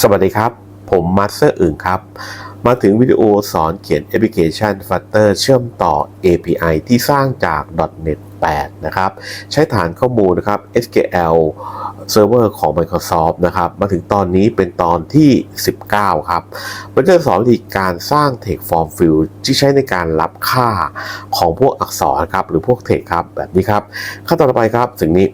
สวัสดีครับ ผมมาสเตอร์อึ่งครับ มาถึงวิดีโอสอนเขียนแอปพลิเคชัน Flutter เชื่อมต่อ API ที่สร้างจาก .NET 8 นะครับ ใช้ฐานข้อมูลนะครับ SQL Server ของ Microsoft นะครับ มาถึงตอนนี้เป็นตอนที่ 19 ครับ มันจะสอนวิธีการสร้าง Text Form Field ที่ใช้ในการรับค่าของพวกอักษรครับ หรือพวก Text ครับ แบบนี้ครับ ขั้นตอนต่อไปครับสิ่งนี้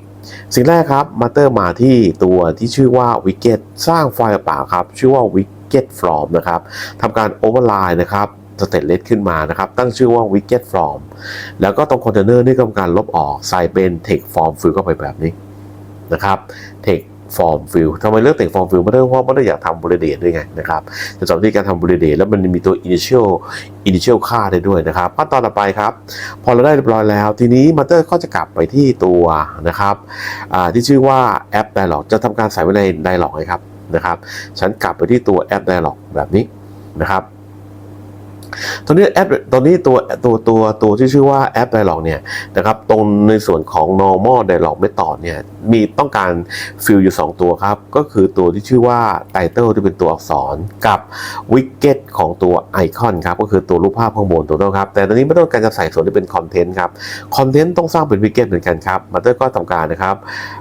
สิ่งแรกครับมาเตอร์มาที่ตัวที่ชื่อว่า Widget สร้างไฟล์เปล่าครับ ชื่อว่า Widget From นะครับทำการโอเวอร์ไลน์นะครับสเตตเลสขึ้นมานะครับ ตั้งชื่อว่า Widget From แล้วก็ตรงคอนเทนเนอร์นี่ก็ทำการลบออก ใส่เป็น Text Form ฟิลเข้าไปแบบนี้นะครับ Text Form Field ทำไมเลือก Text Form Field ไม่ได้เพราะไม่ได้อยากทำบริเดตด้วยไงนะครับจะสอนวิธีการทำบริเดตแล้วมันมีตัว Initial Initial ค่าได้ด้วยนะครับขั้นตอนต่อไปครับ พอเราได้เรียบร้อยแล้ว ทีนี้มาเตอร์ก็จะกลับไปที่ตัวนะครับที่ชื่อว่าแอป Dialog จะทำการใส่ไว้ใน Dialog เลยครับนะครับ ฉันกลับไปที่ตัวแอป Dialog แบบนี้นะครับ ตอนนี้แอปตอนนี้ตัวตัวตัวตัวที่ชื่อว่าแอป Dialog เนี่ยนะครับตรงในส่วนของ normal dialog method เนี่ยมีต้องการฟิลอยู่ 2 ตัวครับ ก็คือตัวที่ชื่อว่า title ที่เป็นตัวอักษรกับ widget ของตัวไอคอนครับก็คือตัวรูปภาพข้างบนตัวต้นครับ แต่ตอนนี้ไม่ต้องการจะใส่ส่วนที่เป็นคอนเทนต์ครับคอนเทนต์ต้องสร้างเป็น widget เหมือนกันครับมาเตอร์ก็ทำการนะครับ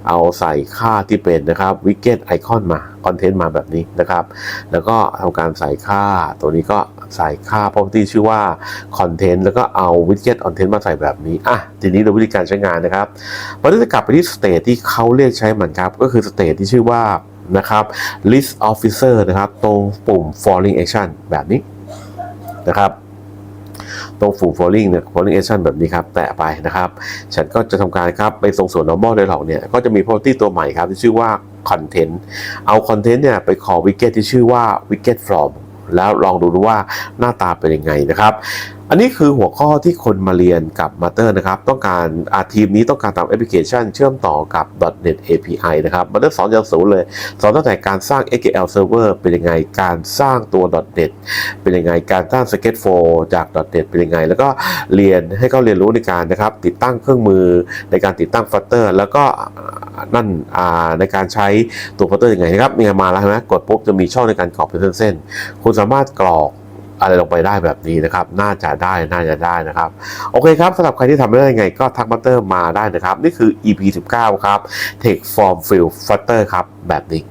เอาใส่ค่าที่เป็นนะครับ widget ไอคอนมาคอนเทนต์มาแบบนี้นะครับ แล้วก็ทำการใส่ค่าตัวนี้ก็ ใส่ค่า property ชื่อว่า content แล้วก็เอา widget content มาใส่แบบนี้ อะ ทีนี้เราวิธีการใช้งานนะครับเราจะกลับไปที่ state ที่เขาเรียกใช้เหมันครับ ก็คือ state ที่ชื่อว่านะครับ list officer นะครับ ตรงปุ่ม falling action แบบนี้นะครับตรงปุ่ม falling เนี่ย falling action แบบนี้ครับ แตะไปนะครับ ฉันก็จะทำการครับ ไปตรงส่วน normal dialog เนี่ย ก็จะมี property ตัวใหม่ครับ ที่ชื่อว่า content เอา content เนี่ย ไป call widget ที่ชื่อว่า widget from แล้วลองดูดูว่าหน้าตาเป็นยังไงนะครับ อันนี้คือหัวข้อที่คนมาเรียนกับ Matter นะครับ ต้องการอาทีมนี้ต้องการทำแอปพลิเคชันเชื่อมต่อกับ .NET API นะครับ Matter สอนจากศูนย์เลย สอนตั้งแต่การสร้าง SQL Server เป็นยังไง การสร้างตัว .NET เป็นยังไง การสร้าง Sketchflow จาก .NET เป็นยังไง แล้วก็เรียนให้เขาเรียนรู้ในการนะครับ ติดตั้งเครื่องมือในการติดตั้ง Flutter แล้วก็นั่นในการใช้ตัว Flutter ยังไงนะครับเนี่ยมาแล้วใช่ไหมกดปุ๊บจะมีช่องในการกรอกเป็นเส้นๆคุณสามารถกรอก อะไรลงไปได้แบบนี้นะครับ น่าจะได้น่าจะได้นะครับ โอเคครับสำหรับใครที่ทำไม่ได้ยังไงก็ทักบัตเตอร์มาได้นะครับ นี่คือ EP 19 ครับ Take Form Fill Flutter ครับ แบบนี้